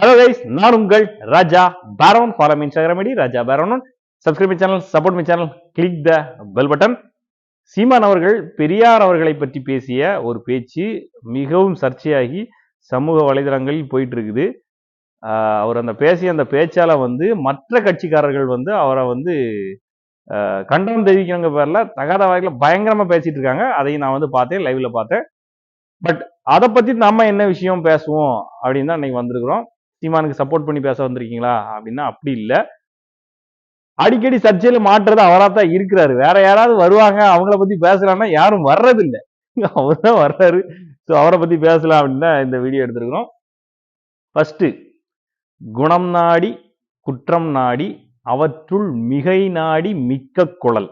Hello guys நான் உங்கள் Raja Baron. Follow Instagram ID Raja Baron subscribe channel support my channel click the bell button Seeman அவர்கள் பெரியார் அவர்களை பற்றி பேசிய ஒரு பேச்சு மிகவும் சர்ச்சையாகி சமூக வலைதளங்களில் போயிட்டு இருக்குது அவர் அந்த பேசிய அந்த பேச்சால் வந்து மற்ற கட்சிக்காரர்கள் வந்து அவரை வந்து கண்டனம் தெரிவிக்கிறவங்க பேரில் தகாத வகையில பயங்கரமாக பேசிட்டு இருக்காங்க. அதையும் நான் வந்து பார்த்தேன் லைவில் பார்த்தேன். பட் அதை பற்றி நம்ம என்ன விஷயம் பேசுவோம் அப்படின்னு தான் இன்னைக்கு வந்திருக்கிறோம். சீமானுக்கு சப்போர்ட் பண்ணி பேச வந்திருக்கீங்களா? அப்படின்னா அப்படி இல்லை. அடிக்கடி சர்ச்சையில மாற்றுறது அவராக தான் இருக்கிறாரு. வேற யாராவது வருவாங்க அவங்கள பத்தி பேசலாம்னா யாரும் வர்றதில்லை. அவர் தான் வர்றாரு. ஸோ அவரை பத்தி பேசலாம் அப்படின்னு இந்த வீடியோ எடுத்திருக்கிறோம். ஃபஸ்ட்டு குணம் நாடி குற்றம் நாடி அவற்றுள் மிகை நாடி மிக்க குழல்.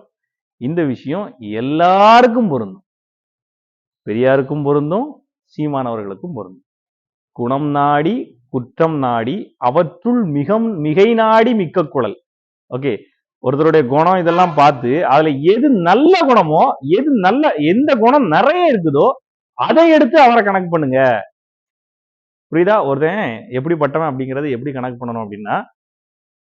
இந்த விஷயம் எல்லாருக்கும் பொருந்தும். பெரியாருக்கும் பொருந்தும் சீமானவர்களுக்கும் பொருந்தும். குணம் நாடி குற்றம் நாடி அவற்றுள் மிக மிகை நாடி மிக்க குழல். ஓகே ஒருத்தருடைய குணம் இதெல்லாம் பார்த்து அதுல எது நல்ல குணமோ எது நல்ல எந்த குணம் நிறைய இருக்குதோ அதை எடுத்து அவரை கணக்கு பண்ணுங்க. புரியுதா? ஒருத்தன் எப்படிப்பட்டவன் அப்படிங்கறத எப்படி கணக்கு பண்ணணும் அப்படின்னா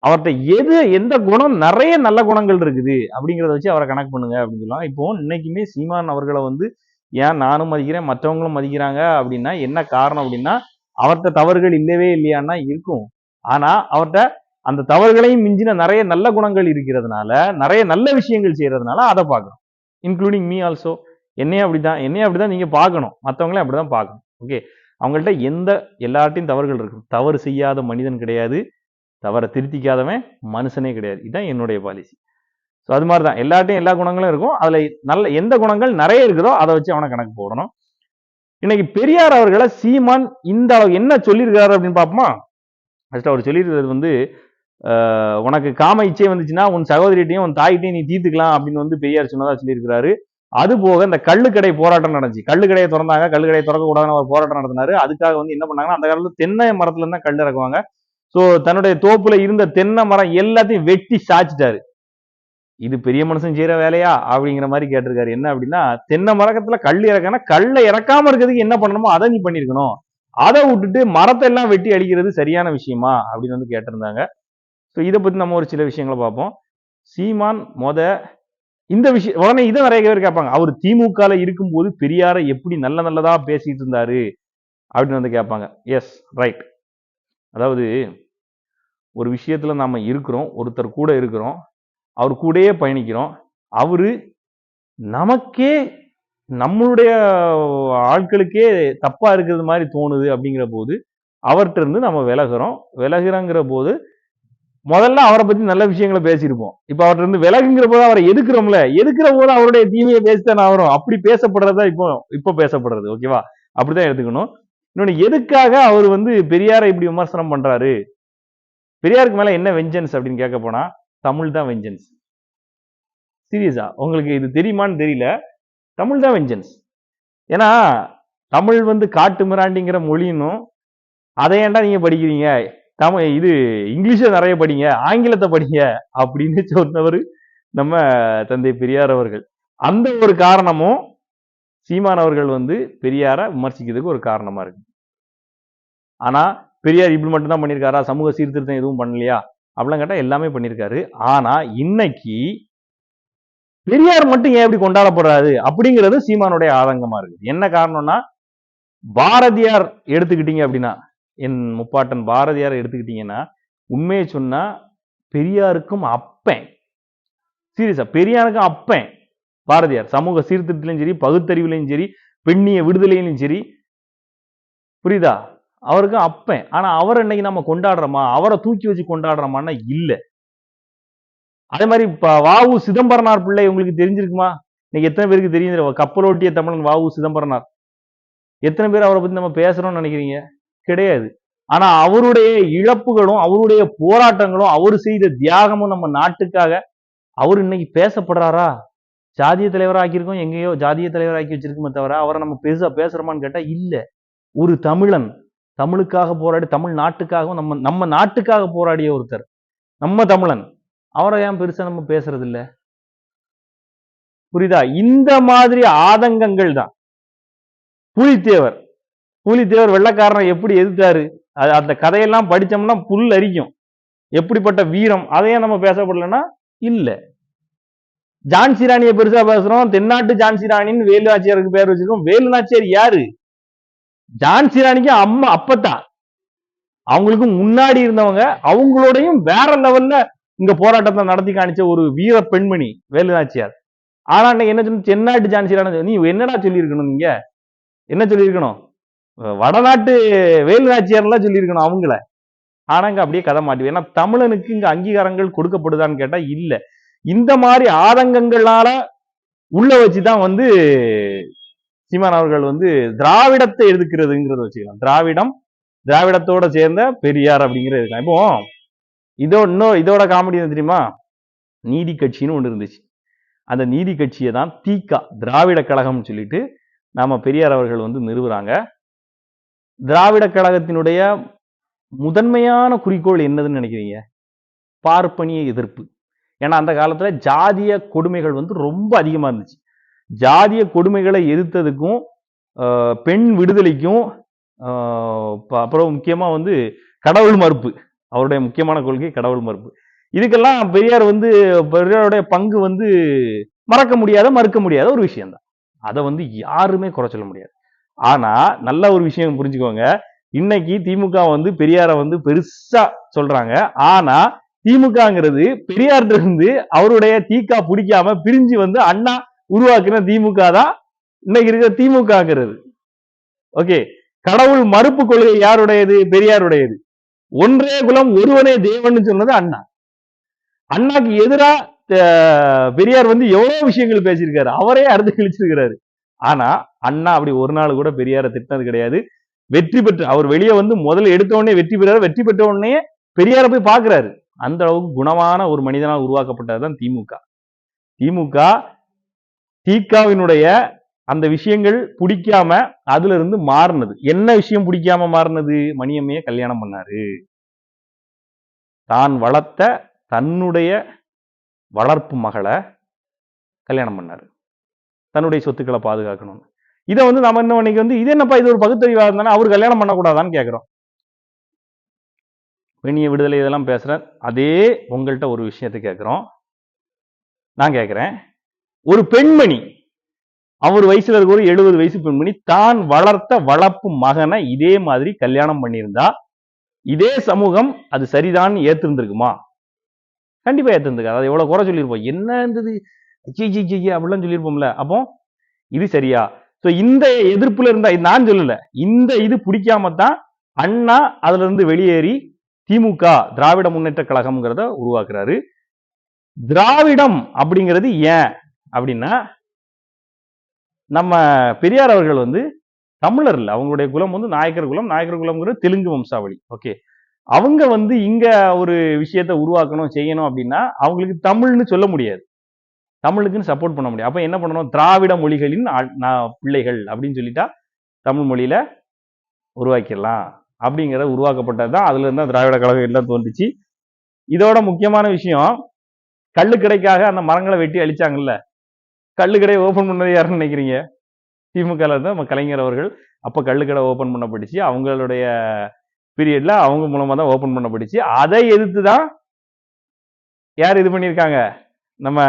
அவர்கிட்ட எது எந்த குணம் நிறைய நல்ல குணங்கள் இருக்குது அப்படிங்கிறத வச்சு அவரை கணக்கு பண்ணுங்க அப்படின்னு சொல்லலாம் இப்போ இன்னைக்குமே சீமான் அவர்களை வந்து ஏன் நானும் மதிக்கிறேன் மற்றவங்களும் மதிக்கிறாங்க அப்படின்னா என்ன காரணம் அப்படின்னா அவர்கிட்ட தவறுகள் இல்லவே இல்லையான்னா இருக்கும். ஆனா அவர்கிட்ட அந்த தவறுகளையும் மிஞ்சின நிறைய நல்ல குணங்கள் இருக்கிறதுனால நிறைய நல்ல விஷயங்கள் செய்யறதுனால அதை பார்க்கணும். இன்க்ளூடிங் மீ ஆல்சோ என்னையும் அப்படிதான். என்னையும் அப்படிதான் நீங்க பார்க்கணும். மற்றவங்களையும் அப்படிதான் பார்க்கணும். ஓகே அவங்கள்ட்ட எந்த எல்லார்ட்டையும் தவறுகள் இருக்கும் தவறு செய்யாத மனிதன் கிடையாது. தவறை திருத்திக்காதவன் மனுஷனே கிடையாது. இதுதான் என்னுடைய பாலிசி ஸோ அது மாதிரி தான் எல்லார்ட்டையும் எல்லா குணங்களும் இருக்கும். அதில் நல்ல எந்த குணங்கள் நிறைய இருக்குதோ அதை வச்சு அவனை கணக்கு போடணும். இன்னைக்கு பெரியார் அவர்களை சீமான் இந்த அளவு என்ன சொல்லியிருக்காரு அப்படின்னு பார்ப்போமா? ஃபர்ஸ்ட் அவர் சொல்லியிருக்கிறது வந்து உனக்கு காம இச்சை வந்துச்சுன்னா உன் சகோதரிட்டையும் உன் தாய்கிட்டையும் நீ தீர்த்துக்கலாம் அப்படின்னு வந்து பெரியார் சொன்னதாக சொல்லியிருக்கிறாரு. அது போக இந்த கள்ளுக்கடை போராட்டம் நடந்துச்சு. கள்ளுக்கடையை திறந்தாங்க கள்ளுக்கடையை திறக்கக்கூடாதுன்னு ஒரு போராட்டம் நடத்தினாரு. அதுக்காக வந்து என்ன பண்ணாங்கன்னா அந்த காலத்தில் தென்னை மரத்துல இருந்தா கல் இறக்குவாங்க. ஸோ தன்னுடைய தோப்புல இருந்த தென்னை மரம் எல்லாத்தையும் வெட்டி சாய்ச்சிட்டாரு. இது பெரிய மனுஷன் செய்கிற வேலையா? அப்படிங்கிற மாதிரி கேட்டிருக்காரு. என்ன அப்படின்னா தென்னை மரக்கத்துல கல் இறக்கனா கல்லை இறக்காம இருக்கிறதுக்கு என்ன பண்ணணுமோ அதை நீ பண்ணிருக்கணும் அதை விட்டுட்டு மரத்தை எல்லாம் வெட்டி அடிக்கிறது சரியான விஷயமா? அப்படின்னு வந்து கேட்டிருந்தாங்க. ஸோ இதை பற்றி நம்ம ஒரு சில விஷயங்களை பார்ப்போம். சீமான் மொத இந்த விஷயம் உடனே இதை நிறைய பேர் கேட்பாங்க. அவர் திமுகவில் இருக்கும்போது பெரியாரை எப்படி நல்ல நல்லதாக பேசிட்டு இருந்தாரு? அப்படின்னு வந்து கேட்பாங்க. எஸ் ரைட் அதாவது ஒரு விஷயத்தில் நாம் இருக்கிறோம் ஒருத்தர் கூட இருக்கிறோம். அவர் கூடயே பயணிக்கிறோம். அவர் நமக்கே நம்மளுடைய ஆட்களுக்கே தப்பாக இருக்கிறது மாதிரி தோணுது அப்படிங்கிற போது அவர்கிட்ட இருந்து நம்ம விலகிறோம். விலகுறங்கிற போது முதல்ல அவரை பற்றி நல்ல விஷயங்களை பேசியிருப்போம். இப்போ அவர்கிட்ட இருந்து விலகுங்கிற போது அவரை எதுக்குறோம்ல? எதுக்குற போது அவருடைய தீமையை பேசித்தானே வரும் அப்படி பேசப்படுறது தான் இப்போ இப்போ பேசப்படுறது ஓகேவா அப்படிதான் எடுத்துக்கணும். இன்னொன்று எதுக்காக அவர் வந்து பெரியாரை இப்படி விமர்சனம் பண்ணுறாரு பெரியாருக்கு மேலே என்ன வெஞ்சன்ஸ் அப்படின்னு கேட்க போனால் தமிழ் தான் வெஞ்சன்ஸ் சீரியஸா உங்களுக்கு இது தெரியுமான்னு தெரியல. தமிழ் தான் வெஞ்சன்ஸ் ஏன்னா தமிழ் வந்து காட்டு மிராண்டிங்கிற மொழின்னும் அதை ஏன்டா நீங்க படிக்கிறீங்க? தமிழ் இது இங்கிலீஷை நிறைய படிங்க ஆங்கிலத்தை படிங்க அப்படின்னு சொன்னவர் நம்ம தந்தை பெரியார் அவர்கள். அந்த ஒரு காரணமும் சீமான் அவர்கள் வந்து பெரியாரை விமர்சிக்கிறதுக்கு ஒரு காரணமா இருக்கு. ஆனா பெரியார் இப்படி மட்டும் தான் பண்ணியிருக்காரா? சமூக சீர்திருத்தம் எதுவும் பண்ணலையா? அப்படிலாம் கேட்டால் எல்லாமே பண்ணியிருக்காரு ஆனா இன்னைக்கு பெரியார் மட்டும் ஏன் இப்படி கொண்டாடப்படுறாரு? அப்படிங்கிறது சீமானுடைய ஆதங்கமா இருக்கு. என்ன காரணம்னா பாரதியார் எடுத்துக்கிட்டீங்க அப்படின்னா என் முப்பாட்டன் பாரதியார் எடுத்துக்கிட்டீங்கன்னா உண்மையை சொன்னா பெரியாருக்கும் அப்பேன். சீரியஸா பெரியாருக்கும் அப்பேன் பாரதியார். சமூக சீர்திருத்தத்திலையும் சரி பகுத்தறிவுலையும் சரி பெண்ணிய விடுதலையிலும் சரி. புரியுதா? அவருக்கும் அப்பன். ஆனா அவர் இன்னைக்கு நம்ம கொண்டாடுறோமா? அவரை தூக்கி வச்சு கொண்டாடுறோமான்னா இல்ல. அதே மாதிரி இப்போ வாவு சிதம்பரனார் பிள்ளை உங்களுக்கு தெரிஞ்சிருக்குமா? இன்னைக்கு எத்தனை பேருக்கு தெரியும் கப்பலோட்டிய தமிழன் வாவு சிதம்பரனார். எத்தனை பேர் அவரை பத்தி நம்ம பேசுறோம்னு நினைக்கிறீங்க? கிடையாது. ஆனா அவருடைய இழப்புகளும் அவருடைய போராட்டங்களும் அவர் செய்த தியாகமும் நம்ம நாட்டுக்காக அவர் இன்னைக்கு பேசப்படுறாரா? ஜாதிய தலைவராக்கியிருக்கோம் எங்கேயோ ஜாதிய தலைவர் ஆக்கி வச்சிருக்குமே தவிர அவரை நம்ம பெருசா பேசுறோமான்னு கேட்டா இல்ல. ஒரு தமிழன் தமிழுக்காக போராடி தமிழ் நாட்டுக்காகவும் நம்ம நம்ம நாட்டுக்காக போராடிய ஒருத்தர் நம்ம தமிழன் அவரை ஏன் பெருசா நம்ம பேசுறது இல்ல புரியுதா? இந்த மாதிரி ஆதங்கங்கள் தான். புலித்தேவர் புலித்தேவர் வெள்ளக்காரனை எப்படி எதிர்த்தாரு? அது அந்த கதையெல்லாம் படிச்சோம்னா புல் அரிக்கும். எப்படிப்பட்ட வீரம்? அதையே நம்ம பேசப்படலன்னா இல்ல. ஜான்சி ராணியை பெருசா பேசுறோம். தென்னாட்டு ஜான்சி ராணின்னு வேலு நாச்சியாருக்கு பேர் வச்சிருக்கோம். வேலு நாச்சியார் யாரு? ஜான்சி ராணிக்கு அம்மா அப்பத்தான் அவங்களுக்கு முன்னாடி இருந்தவங்க அவங்களோடையும் வேற லெவல்ல இங்க போராட்டத்தை நடத்தி காணிச்ச ஒரு வீர பெண்மணி வேலுநாச்சியார். ஆனா என்ன சொன்ன தென்னாட்டு ஜான்சி ராணி நீ என்னடா சொல்லியிருக்கணும் நீங்க என்ன சொல்லியிருக்கணும்? வடநாட்டு வேலுநாச்சியார்லாம் சொல்லியிருக்கணும் அவங்கள. ஆனா இங்க அப்படியே கதை மாட்டி ஏன்னா தமிழனுக்கு இங்க அங்கீகாரங்கள் கொடுக்கப்படுதான்னு கேட்டா இல்ல. இந்த மாதிரி ஆதங்கங்களால உள்ள வச்சுதான் வந்து சீமான் அவர்கள் வந்து திராவிடத்தை எதிர்க்கிறதுங்கிறத வச்சுக்கலாம். திராவிடம் திராவிடத்தோட சேர்ந்த பெரியார் அப்படிங்கிறது இருக்கான் இப்போ இதோ இன்னும் இதோட காமெடி என்ன தெரியுமா? நீதி கட்சின்னு ஒன்று இருந்துச்சு. அந்த நீதி கட்சியை தான் தீகா திராவிட கழகம்னு சொல்லிட்டு நாம பெரியார் அவர்கள் வந்து நிறுவுறாங்க. திராவிட கழகத்தினுடைய முதன்மையான குறிக்கோள் என்னதுன்னு நினைக்கிறீங்க? பார்ப்பனிய எதிர்ப்பு. ஏன்னா அந்த காலத்துல ஜாதிய கொடுமைகள் வந்து ரொம்ப அதிகமா இருந்துச்சு. ஜாதிய கொடுமைகளை எதிர்த்ததுக்கும் பெண் விடுதலைக்கும் அப்புறம் முக்கியமாக வந்து கடவுள் மறுப்பு. அவருடைய முக்கியமான கொள்கை கடவுள் மறுப்பு. இதுக்கெல்லாம் பெரியார் வந்து பெரியாருடைய பங்கு வந்து மறக்க முடியாத மறுக்க முடியாத ஒரு விஷயம்தான். அதை வந்து யாருமே குறை சொல்ல முடியாது. ஆனால் நல்ல ஒரு விஷயம் புரிஞ்சுக்கோங்க. இன்னைக்கு திமுக வந்து பெரியாரை வந்து பெருசா சொல்றாங்க. ஆனா திமுகங்கிறது பெரியார்கிட்ட இருந்து அவருடைய தீக்கா பிடிக்காம பிரிஞ்சு வந்து அண்ணா உருவாக்குன திமுக தான் இன்னைக்கு இருக்கிற திமுகங்கிறது. ஓகே கடவுள் மறுப்பு கொள்கை யாருடையது? பெரியாருடையது. ஒன்றே குலம் ஒருவனே தேவன் சொன்னது அண்ணா. அண்ணாக்கு எதிரா பெரியார் வந்து எவ்வளவு விஷயங்கள் பேசியிருக்காரு. அவரே அறுத்து கிழிச்சிருக்கிறாரு. ஆனா அண்ணா அப்படி ஒரு நாள் கூட பெரியாரை திட்டினது கிடையாது. வெற்றி பெற்று அவர் வெளியே வந்து முதல்ல எடுத்த உடனே வெற்றி பெறாரு. வெற்றி பெற்ற உடனே பெரியாரை போய் பாக்குறாரு அந்த அளவுக்கு குணமான ஒரு மனிதனால் உருவாக்கப்பட்டதுதான் திமுக. திமுக தீக்காவினுடைய அந்த விஷயங்கள் பிடிக்காம அதுல இருந்து மாறினது. என்ன விஷயம் பிடிக்காம மாறினது? மணியம்மைய கல்யாணம் பண்ணாரு. தான் வளர்த்த தன்னுடைய வளர்ப்பு மகளை கல்யாணம் பண்ணாரு. தன்னுடைய சொத்துக்களை பாதுகாக்கணும்னு. இதை வந்து நம்ம என்ன இன்னைக்கு வந்து இது என்னப்பா இது ஒரு பகுத்தறிவாக இருந்தானே அவர் கல்யாணம் பண்ணக்கூடாதான்னு கேட்குறோம். பெண்ணிய விடுதலை இதெல்லாம் பேசுகிறேன் அதே உங்கள்கிட்ட ஒரு விஷயத்தை கேட்குறோம். நான் கேட்குறேன். ஒரு பெண்மணி அவர் வயசுல இருக்க ஒரு எழுபது வயசு பெண்மணி தான் வளர்த்த வளர்ப்பு மகனை இதே மாதிரி கல்யாணம் பண்ணியிருந்தா இதே சமூகம் அது சரிதான் ஏத்திருந்திருக்குமா? கண்டிப்பா ஏத்திருந்திருக்காது. அதை எவ்வளவு குறை சொல்லியிருப்போம். என்ன இருந்தது? அப்படிலாம் சொல்லியிருப்போம்ல. அப்போ இது சரியா? சோ இந்த எதிர்ப்புல இருந்தா நான் சொல்லல. இந்த இது பிடிக்காம தான் அண்ணா அதுல இருந்து வெளியேறி திமுக திராவிட முன்னேற்ற கழகம்ங்கிறத உருவாக்குறாரு. திராவிடம் அப்படிங்கிறது ஏன்? அப்படின்னா நம்ம பெரியார் அவர்கள் வந்து தமிழர் இல்ல. அவங்களுடைய குலம் வந்து நாயக்கர் குலம். நாயக்கர் குலம்ங்கிறது தெலுங்கு வம்சாவளி. ஓகே. அவங்க வந்து இங்க ஒரு விஷயத்த உருவாக்கணும் செய்யணும் அப்படின்னா அவங்களுக்கு தமிழ்னு சொல்ல முடியாது. தமிழுக்குன்னு சப்போர்ட் பண்ண முடியாது. அப்ப என்ன பண்ணணும்? திராவிட மொழிகளின் பிள்ளைகள் அப்படின்னு சொல்லிட்டா தமிழ் மொழியில உருவாக்கிடலாம். அப்படிங்கிற உருவாக்கப்பட்டது தான். அதுல இருந்தா திராவிட கழகம் எல்லாம் தோன்றுச்சு. இதோட முக்கியமான விஷயம் கல்லுக்கடைக்காக அந்த மரங்களை வெட்டி அழிச்சாங்கல்ல. கள்ளுக்கடையை ஓப்பன் பண்ணது யாருன்னு நினைக்கிறீங்க? திமுக தான் நம்ம கலைஞர் அவர்கள். அப்ப கள்ளுக்கடை பண்ண பண்ணப்பட்டுச்சு அவங்களுடைய பீரியடில் அவங்க மூலமாக தான் ஓபன் பண்ணப்பட்டுச்சு அதை எதிர்த்து தான் யார் இது பண்ணியிருக்காங்க? நம்ம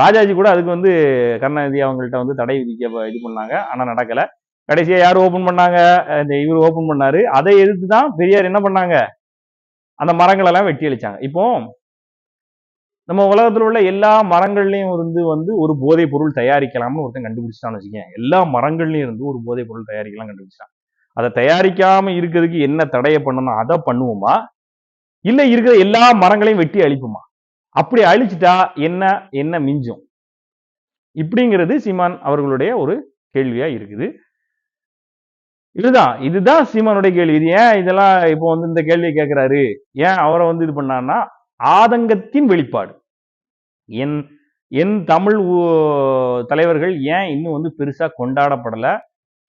ராஜாஜி கூட அதுக்கு வந்து கருணாநிதி அவங்கள்ட்ட வந்து தடை விதிக்க இது பண்ணாங்க. ஆனால் நடக்கல. கடைசியாக யார் ஓப்பன் பண்ணாங்க? இந்த இவர் ஓப்பன் பண்ணார். அதை எதிர்த்து தான் பெரியார் என்ன பண்ணாங்க? அந்த மரங்களெல்லாம் வெட்டி அழிச்சாங்க. இப்போ நம்ம உலகத்துல உள்ள எல்லா மரங்கள்லயும் இருந்து வந்து ஒரு போதைப் பொருள் தயாரிக்கலாம்னு ஒருத்தன் கண்டுபிடிச்சிட்டான்னு வச்சுக்கேன் எல்லா மரங்கள்லயும் இருந்து ஒரு போதைப் பொருள் தயாரிக்கலாம் கண்டுபிடிச்சிட்டான். அதை தயாரிக்காம இருக்கிறதுக்கு என்ன தடையை பண்ணணும் அதை பண்ணுவோமா? இல்ல இருக்கிற எல்லா மரங்களையும் வெட்டி அழிப்புமா? அப்படி அழிச்சிட்டா என்ன என்ன மிஞ்சும்? இப்படிங்கிறது சீமான் அவர்களுடைய ஒரு கேள்வியா இருக்குது. இதுதான் இதுதான் சீமானுடைய கேள்வி. இது ஏன் இதெல்லாம் இப்போ வந்து இந்த கேள்வியை கேட்கிறாரு ஏன் அவரை வந்து இது பண்ணான்னா ஆதங்கத்தின் வெளிப்பாடு. என் என் தமிழ் தலைவர்கள் ஏன் இன்னும் வந்து பெருசா கொண்டாடப்படல?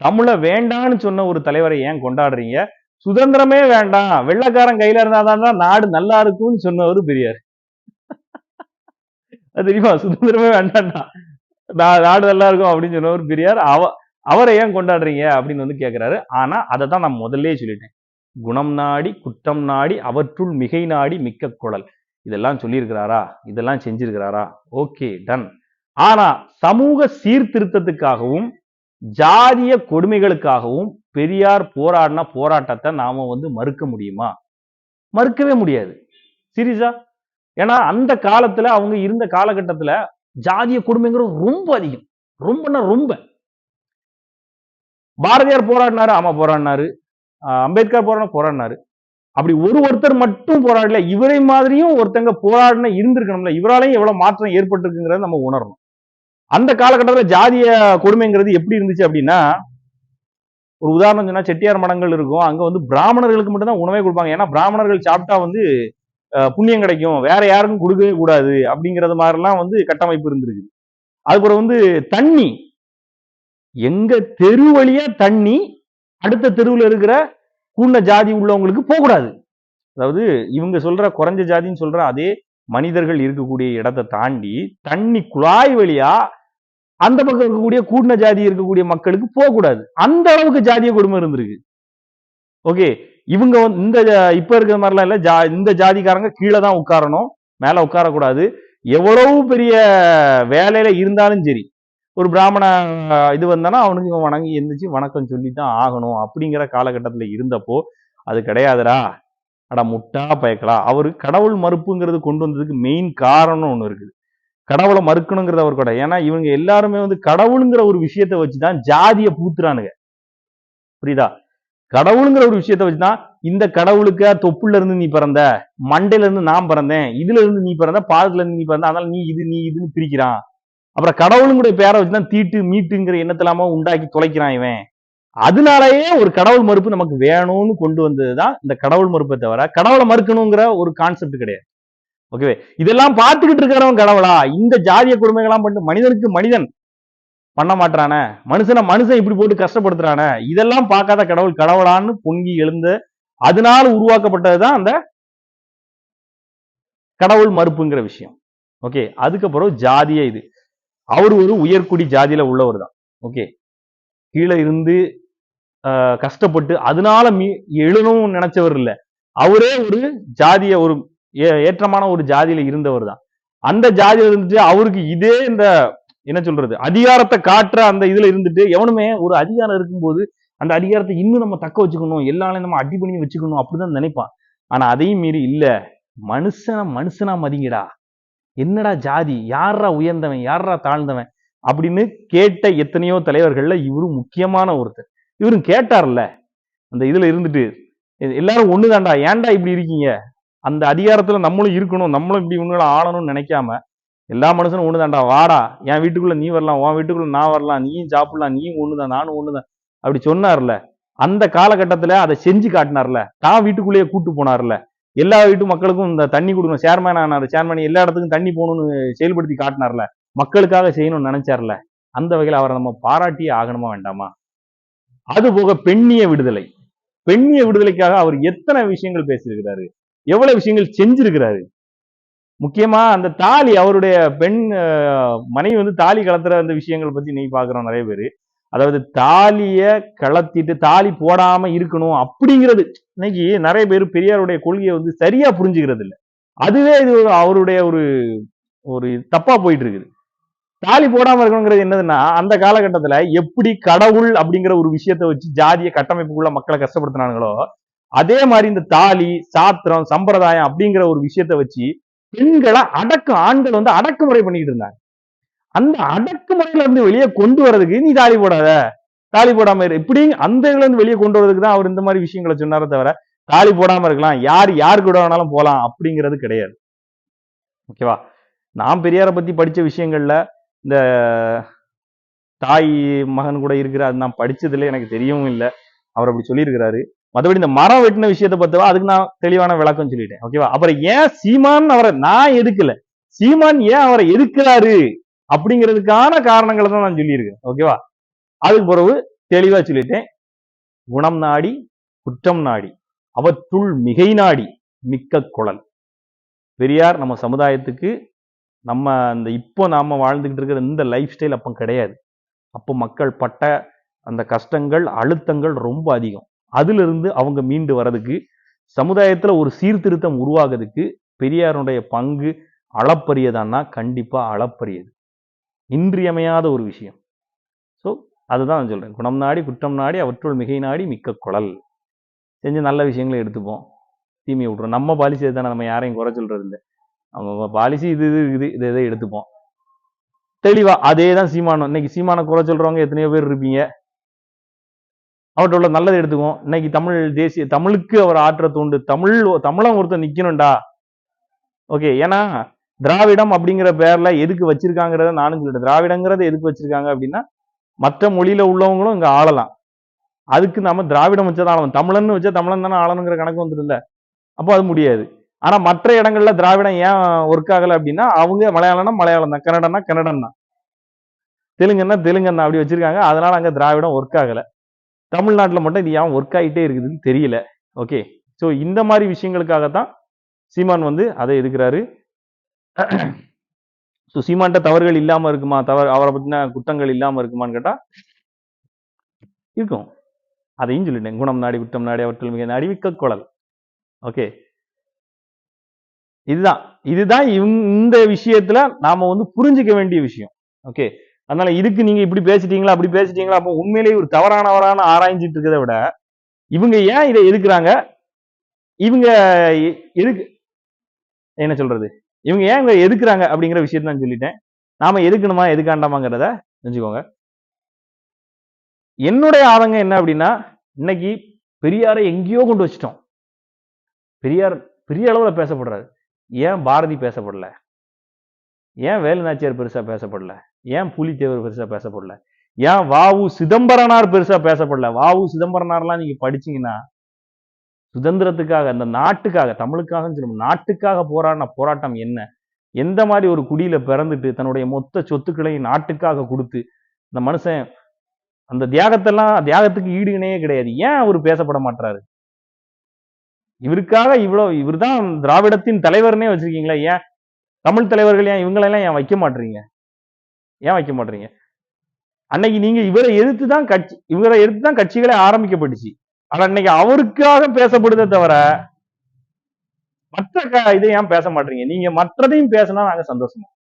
தமிழை வேண்டான்னு சொன்ன ஒரு தலைவரை ஏன் கொண்டாடுறீங்க? சுதந்திரமே வேண்டாம். வெள்ளக்காரன் கையில இருந்தாதான் தான் நாடு நல்லா இருக்கும்னு சொன்னவர் பெரியார். அது தெரியுமா? சுதந்திரமே வேண்டாம்டா. நாடு நல்லா இருக்கும் அப்படின்னு சொன்னவர் பெரியார். அவ அவரை ஏன் கொண்டாடுறீங்க அப்படின்னு வந்து கேட்கிறாரு ஆனா அதை தான் நான் முதல்ல சொல்லிட்டேன். குணம் நாடி குற்றம் நாடி அவற்றுள் மிகை நாடி மிக்க குழல். இதெல்லாம் சொல்லியிருக்கிறாரா? இதெல்லாம் செஞ்சிருக்கிறாரா? ஓகே டன் ஆனா சமூக சீர்திருத்தத்துக்காகவும் ஜாதிய கொடுமைகளுக்காகவும் பெரியார் போராடின போராட்டத்தை நாம வந்து மறுக்க முடியுமா? மறுக்கவே முடியாது. சீரியஸா? ஏன்னா அந்த காலத்துல அவங்க இருந்த காலகட்டத்துல ஜாதிய கொடுமைங்கிறது ரொம்ப அதிகம். ரொம்பன்னா ரொம்ப. பாரதியார் போராடினாரு ஆமா போராடினாரு. அம்பேத்கர் போராட போராடினாரு. அப்படி ஒரு ஒருத்தர் மட்டும் போராடல இவரை மாதிரியும் ஒருத்தங்க போராடின இருந்திருக்கணும்ல இவராலையும் எவ்வளவு மாற்றம் ஏற்பட்டிருக்குங்கிறத நம்ம உணரணும். அந்த காலகட்டத்தில் ஜாதிய கொடுமைங்கிறது எப்படி இருந்துச்சு அப்படின்னா ஒரு உதாரணம் சொன்னா செட்டியார் மடங்கள் இருக்கும் அங்க வந்து பிராமணர்களுக்கு மட்டும்தான் உணவே கொடுப்பாங்க. ஏன்னா பிராமணர்கள் சாப்பிட்டா வந்து புண்ணியம் கிடைக்கும். வேற யாருக்கும் கொடுக்கவே கூடாது அப்படிங்கறது மாதிரிலாம் வந்து கட்டமைப்பு இருந்திருக்கு. அதுக்கப்புறம் வந்து தண்ணி. எங்க தெரு வழியா தண்ணி அடுத்த தெருவுல இருக்கிற கூண்ட ஜாதி உள்ளவங்களுக்கு போகக்கூடாது. அதாவது இவங்க சொல்ற குறைஞ்ச ஜாதின்னு சொல்ற அதே மனிதர்கள் இருக்கக்கூடிய இடத்தை தாண்டி தண்ணி குழாய் வழியா அந்த பக்கம் இருக்கக்கூடிய கூடின ஜாதி இருக்கக்கூடிய மக்களுக்கு போகக்கூடாது. அந்த அளவுக்கு ஜாதிய கொடுமை இருந்திருக்கு. ஓகே இவங்க வந்து இந்த ஜா- இப்ப இருக்கிற மாதிரிலாம் இல்ல. ஜா இந்த ஜாதிக்காரங்க கீழே தான் உட்காரணும் மேல உட்காரக்கூடாது. எவ்வளவு பெரிய வேலையில இருந்தாலும் சரி ஒரு பிராமண இது வந்தானா அவனுக்கு இவன் வணங்கி எந்திரிச்சு வணக்கம் சொல்லி தான் ஆகணும். அப்படிங்கிற காலகட்டத்துல இருந்தப்போ அது கிடையாதுடா. அட முட்டா பயக்கலாம் அவரு கடவுள் மறுப்புங்கிறது கொண்டு வந்ததுக்கு மெயின் காரணம் ஒண்ணு இருக்குது. கடவுளை மறுக்கணுங்கிறது அவர் கூட. ஏன்னா இவங்க எல்லாருமே வந்து கடவுளுங்கிற ஒரு விஷயத்தை வச்சுதான் ஜாதிய பூத்துறானுங்க. புரியுதா? கடவுளுங்கிற ஒரு விஷயத்தை வச்சுதான் இந்த கடவுளுக்கு தொப்புல இருந்து நீ பிறந்த மண்டையில இருந்து நான் பிறந்தேன் இதுல இருந்து நீ பிறந்த பாதத்துல இருந்து நீ பிறந்த அதனால நீ இது நீ இதுன்னு பிரிக்கிறான். அப்புறம் கடவுளுங்களுடைய பேரை வச்சுதான் தீட்டு மீட்டுங்கிற எண்ணத்தெல்லாமோ உண்டாக்கி தொலைக்கிறான் இவன். அதனாலயே ஒரு கடவுள் மறுப்பு நமக்கு வேணும்னு கொண்டு வந்ததுதான் இந்த கடவுள் மறுப்பை தவிர கடவுளை மறுக்கணுங்கிற ஒரு கான்செப்ட் கிடையாது. ஓகே இதெல்லாம் பார்த்துக்கிட்டு இருக்கிறவன் கடவுளா? இந்த ஜாதிய கொடுமைகள்லாம் பண்ணிட்டு மனிதனுக்கு மனிதன் பண்ண மாட்டானே மனுஷனை மனுஷன் இப்படி போட்டு கஷ்டப்படுத்துறானே? இதெல்லாம் பார்க்காத கடவுள் கடவுளான்னு பொங்கி எழுந்த அதனால உருவாக்கப்பட்டதுதான் அந்த கடவுள் மறுப்புங்கிற விஷயம். ஓகே அதுக்கப்புறம் ஜாதியே இது. அவர் ஒரு உயர்குடி ஜாதியில உள்ளவர் தான். ஓகே கீழே இருந்து கஷ்டப்பட்டு அதனால மீ எழுதணும்னு நினைச்சவர் இல்ல. அவரே ஒரு ஜாதிய ஒரு ஏ- ஏற்றமான ஒரு ஜாதியில இருந்தவர் தான். அந்த ஜாதியில இருந்துட்டு அவருக்கு இதே இந்த என்ன சொல்றது அதிகாரத்தை காட்டுற அந்த இதுல இருந்துட்டு எவனுமே ஒரு அதிகாரம் இருக்கும்போது அந்த அதிகாரத்தை இன்னும் நம்ம தக்க வச்சுக்கணும் எல்லாரையும் நம்ம அடி பண்ணி வச்சுக்கணும் அப்படிதான் நினைப்பான். ஆனா அதையும் மீறி இல்ல மனுஷனை மனுஷனா மதிங்கடா. என்னடா ஜாதி? யாரா உயர்ந்தவன்? யாரா தாழ்ந்தவன்? அப்படின்னு கேட்ட எத்தனையோ தலைவர்கள்ல இவரும் முக்கியமான ஒருத்தர். இவரும் கேட்டார்ல. அந்த இதுல இருந்துட்டு எல்லாரும் ஒண்ணுதான்டா ஏன்டா இப்படி இருக்கீங்க? அந்த அதிகாரத்துல நம்மளும் இருக்கணும் நம்மளும் இப்படி உங்களை ஆளணும்னு நினைக்காம எல்லா மனுஷனும் ஒண்ணுதான்டா வாடா என் வீட்டுக்குள்ள நீ வரலாம் உன் வீட்டுக்குள்ள நான் வரலாம் நீயும் சாப்பிடலாம் நீயும் ஒண்ணுதான் நானும் ஒண்ணுதான் அப்படி சொன்னார்ல. அந்த காலகட்டத்துல அதை செஞ்சு காட்டினார்ல. தான் வீட்டுக்குள்ளேயே கூட்டு போனார்ல. எல்லா வீட்டு மக்களுக்கும் இந்த தண்ணி கொடுக்கணும். சேர்மேன் ஆனார் சேர்மேன் எல்லா இடத்துக்கும் தண்ணி போகணும்னு செயல்படுத்தி காட்டினார்ல. மக்களுக்காக செய்யணும்னு நினைச்சார்ல. அந்த வகையில் அவரை நம்ம பாராட்டியே ஆகணுமா வேண்டாமா? அது போக பெண்ணிய விடுதலை. பெண்ணிய விடுதலைக்காக அவர் எத்தனை விஷயங்கள் பேசியிருக்கிறாரு? எவ்வளவு விஷயங்கள் செஞ்சிருக்கிறாரு? முக்கியமா அந்த தாலி அவருடைய பெண் மனைவி வந்து தாலி கலத்துற அந்த விஷயங்கள் பத்தி நீ பாக்குறோம் நிறைய பேரு. அதாவது தாலிய கலத்திட்டு தாலி போடாம இருக்கணும் அப்படிங்கிறது இன்னைக்கு நிறைய பேர் பெரியாருடைய கொள்கையை வந்து சரியா புரிஞ்சுக்கிறது இல்ல அதுவே இது அவருடைய ஒரு ஒரு தப்பா போயிட்டு இருக்குது தாலி போடாம இருக்கணுங்கிறது என்னதுன்னா அந்த காலகட்டத்துல எப்படி கடவுள் அப்படிங்கிற ஒரு விஷயத்தை வச்சு ஜாதிய கட்டமைப்புக்குள்ள மக்களை கஷ்டப்படுத்தினாங்களோ அதே மாதிரி இந்த தாலி சாத்திரம் சம்பிரதாயம் அப்படிங்கிற ஒரு விஷயத்தை வச்சு பெண்களை அடக்கம் ஆண்கள் வந்து அடக்குமுறை பண்ணிட்டு இருந்தாங்க. அந்த அடக்குமுறையில இருந்து வெளியே கொண்டு வர்றதுக்கு நீ தாலி போடாத. தாலி போடாம இரு. இப்படி அந்த இதுல இருந்து வெளியே கொண்டு வரதுக்கு தான் அவர் இந்த மாதிரி விஷயங்களை சொன்னாரே தவிர தாலி போடாம இருக்கலாம். யார் யாரு கூட வேணாலும் போகலாம் அப்படிங்கிறது கிடையாது. ஓகேவா? நான் பெரியாரை பத்தி படிச்ச விஷயங்கள்ல இந்த தாய் மகன் கூட இருக்கிற அது நான் படிச்சதுல எனக்கு தெரியவும் இல்லை. அவர் அப்படி சொல்லியிருக்கிறாரு. மற்றபடி இந்த மரம் வெட்டின விஷயத்தை பத்தவா அதுக்கு நான் தெளிவான விளக்கம் சொல்லிட்டேன். ஓகேவா? அப்புறம் ஏன் சீமான் அவரை நான் எதுக்கல? சீமான் ஏன் அவரை எதுக்குறாரு? அப்படிங்கிறதுக்கான காரணங்களை தான் நான் சொல்லியிருக்கேன். ஓகேவா அதுக்கு பிறகு தெளிவா சொல்லிட்டேன். குணம் நாடி குற்றம் நாடி. அவற்றுள் மிகை நாடி மிக்க குழல். பெரியார் நம்ம சமுதாயத்துக்கு நம்ம அந்த இப்போ நாம வாழ்ந்துக்கிட்டு இருக்கிற இந்த லைஃப் ஸ்டைல் அப்போ கிடையாது. அப்போ மக்கள் பட்ட அந்த கஷ்டங்கள் அழுத்தங்கள் ரொம்ப அதிகம். அதிலிருந்து அவங்க மீண்டு வர்றதுக்கு சமுதாயத்தில் ஒரு சீர்திருத்தம் உருவாகிறதுக்கு பெரியாருடைய பங்கு அளப்பரியதான்னா கண்டிப்பாக அளப்பரியது. இன்றியமையாத ஒரு விஷயம். ஸோ அதுதான் நான் சொல்கிறேன் குணம் நாடி குற்றம் நாடி அவற்றுள் மிகை நாடி மிக்க குழல். செஞ்ச நல்ல விஷயங்களை எடுத்துப்போம். தீமையை விட்றோம் நம்ம பாலிசி தானே நம்ம யாரையும் குறை சொல்கிறது இல்லை நம்ம பாலிசி இது இது இது இதை இதை எடுத்துப்போம். தெளிவாக அதே தான் சீமானம். இன்னைக்கு சீமானம் குறை சொல்கிறவங்க எத்தனையோ பேர் இருப்பீங்க. அவர்கிட்ட உள்ள நல்லதை எடுத்துக்குவோம். இன்னைக்கு தமிழ் தேசிய தமிழுக்கு அவர் ஆற்ற தூண்டு. தமிழ் தமிழன் ஒருத்தன் நிற்கணும்டா ஓகே ஏன்னா திராவிடம் அப்படிங்கிற பேர்ல எதுக்கு வச்சிருக்காங்கிறத நானும் சொல்லிட்டேன். திராவிடங்கிறத எதுக்கு வச்சிருக்காங்க அப்படின்னா மற்ற மொழியில உள்ளவங்களும் இங்க ஆளலாம். அதுக்கு நாம திராவிடம் வச்சா தான் ஆளணும். தமிழன் வச்சா தமிழன் தானே ஆளணுங்கிற கணக்கு வந்துடும்ல அப்போ அது முடியாது. ஆனா மற்ற இடங்கள்ல திராவிடம் ஏன் ஒர்க் ஆகல அப்படின்னா அவங்க மலையாளம்னா மலையாளம் தான். கன்னடம்னா கன்னடம் தான். தெலுங்குன்னா தெலுங்கன் அப்படி வச்சிருக்காங்க. அதனால அங்க திராவிடம் ஒர்க் ஆகல. தமிழ்நாட்டுல மட்டும் இது ஏன் ஒர்க் ஆகிட்டே இருக்குதுன்னு தெரியல. ஓகே ஸோ இந்த மாதிரி விஷயங்களுக்காகத்தான் சீமான் வந்து அதை எதுக்குறாரு ஸோ சீமான்ட்ட தவறுகள் இல்லாமல் இருக்குமா? தவறு அவரை பற்றின குற்றங்கள் இல்லாமல் இருக்குமான்னு கேட்டால் இருக்கும். அதையும் சொல்லிட்டேன். குணம் நாடி குற்றம் நாடி அவற்றில் மிக நடிவிக்க குழல். ஓகே இதுதான். இதுதான் இந்த விஷயத்துல நாம வந்து புரிஞ்சுக்க வேண்டிய விஷயம். ஓகே அதனால இதுக்கு நீங்க இப்படி பேசிட்டீங்களா அப்படி பேசிட்டீங்களா அப்போ உண்மையிலேயே ஒரு தவறானவரான ஆராய்ஞ்சிட்டு இருக்கிறத விட இவங்க ஏன் இதை எதுக்குறாங்க? இவங்க எதுக்கு என்ன சொல்றது? இவங்க ஏன் இவங்க எதுக்குறாங்க அப்படிங்கிற விஷயத்த நான் சொல்லிட்டேன். நாம எதுக்கணுமா எதுக்காண்டாமாங்கிறத தெரிஞ்சுக்கோங்க. என்னுடைய ஆதங்கம் என்ன அப்படின்னா இன்னைக்கு பெரியாரை எங்கேயோ கொண்டு வச்சிட்டோம். பெரியார் பெரிய அளவுல பேசப்படுறாரு. ஏன் பாரதி பேசப்படல? ஏன் வேலுநாச்சியார் பெருசா பேசப்படல? ஏன் புலித்தேவர் பெருசா பேசப்படல? ஏன் வாவு சிதம்பரனார் பெருசா பேசப்படல? வாவு சிதம்பரனார்லாம் நீங்க படிச்சீங்கன்னா சுதந்திரத்துக்காக அந்த நாட்டுக்காக தமிழுக்காக சொல்லும் நாட்டுக்காக போராடின போராட்டம் என்ன? எந்த மாதிரி ஒரு குடியில பிறந்துட்டு தன்னுடைய மொத்த சொத்துக்களையும் நாட்டுக்காக கொடுத்து இந்த மனுஷன் அந்த தியாகத்தெல்லாம் தியாகத்துக்கு ஈடு இணையே கிடையாது. ஏன் அவர் பேசப்பட மாட்டாரு இவருக்காக இவ்வளவு இவர்தான் திராவிடத்தின் தலைவர்னே வச்சிருக்கீங்களா ஏன்? தமிழ் தலைவர்கள் ஏன் இவங்களெல்லாம் ஏன் வைக்க மாட்டீங்க ஏன் வைக்க மாட்டீங்க அன்னைக்கு நீங்க இவரை எதிர்த்து தான் கட்சி இவரை எதிர்த்து தான் கட்சிகளே ஆரம்பிக்கப்பட்டுச்சு. ஆனா இன்னைக்கு அவருக்காக பேசப்படுதே தவிர மற்ற க- இதை ஏன் பேச மாட்டீங்க? நீங்க மற்றதையும் பேசினா நாங்க சந்தோஷமா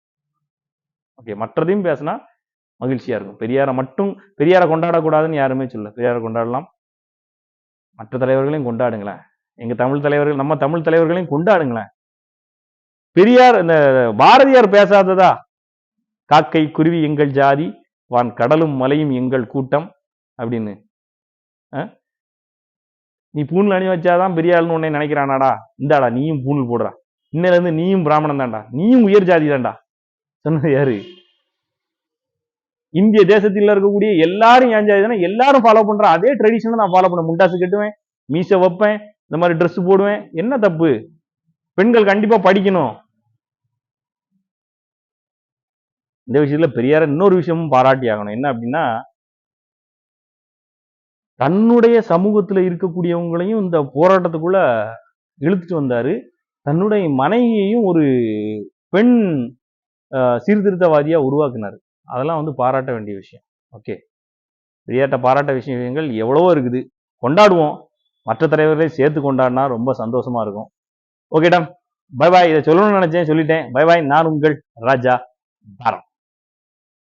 ஓகே மற்றதையும் பேசினா மகிழ்ச்சியா இருக்கும். பெரியாரை மட்டும் பெரியாரை கொண்டாடக்கூடாதுன்னு யாருமே சொல்ல பெரியாரை கொண்டாடலாம். மற்ற தலைவர்களையும் கொண்டாடுங்களேன். எங்க தமிழ் தலைவர்கள் நம்ம தமிழ் தலைவர்களையும் கொண்டாடுங்களேன். பெரியார் இந்த பாரதியார் பேசாததா? காக்கை குருவி எங்கள் ஜாதி வான் கடலும் மலையும் எங்கள் கூட்டம் அப்படின்னு. நீ பூணில் அணி வச்சாதான் ஆளுன்னு உன்னை நினைக்கிறானாடா. இந்தாடா நீயும் பூணில் போடுறா. இன்னையில இருந்து நீயும் பிராமணன் தான்டா. நீயும் உயர் ஜாதி தான்டா. சொன்னது யாரு? இந்திய தேசத்தில் இருக்கக்கூடிய எல்லாரும் ஏன் ஜாதி தானே? எல்லாரும் ஃபாலோ பண்ற அதே ட்ரெடிஷனை நான் ஃபாலோ பண்ண. முண்டாசு கட்டுவேன் மீசை வைப்பேன் இந்த மாதிரி ட்ரெஸ் போடுவேன். என்ன தப்பு? பெண்கள் கண்டிப்பா படிக்கணும். இந்த விஷயத்துல பெரியார இன்னொரு விஷயமும் பாராட்டி ஆகணும் என்ன அப்படின்னா தன்னுடைய சமூகத்தில் இருக்கக்கூடியவங்களையும் இந்த போராட்டத்துக்குள்ள இழுத்துட்டு வந்தாரு. தன்னுடைய மனைவியையும் ஒரு பெண் சீர்திருத்தவாதியாக சீர்திருத்தவாதியா உருவாக்குனாரு. அதெல்லாம் வந்து பாராட்ட வேண்டிய விஷயம். ஓகே. பெரியார்ட்ட பாராட்ட விஷயங்கள் எவ்வளவோ இருக்குது. கொண்டாடுவோம். மற்ற தலைவர்களை சேர்த்து கொண்டாடினா ரொம்ப சந்தோஷமா இருக்கும். ஓகேடா பை பாய். இதை சொல்லணும்னு நினைச்சேன். சொல்லிட்டேன். Bye bye. நான் உங்கள் ராஜா பாரம்.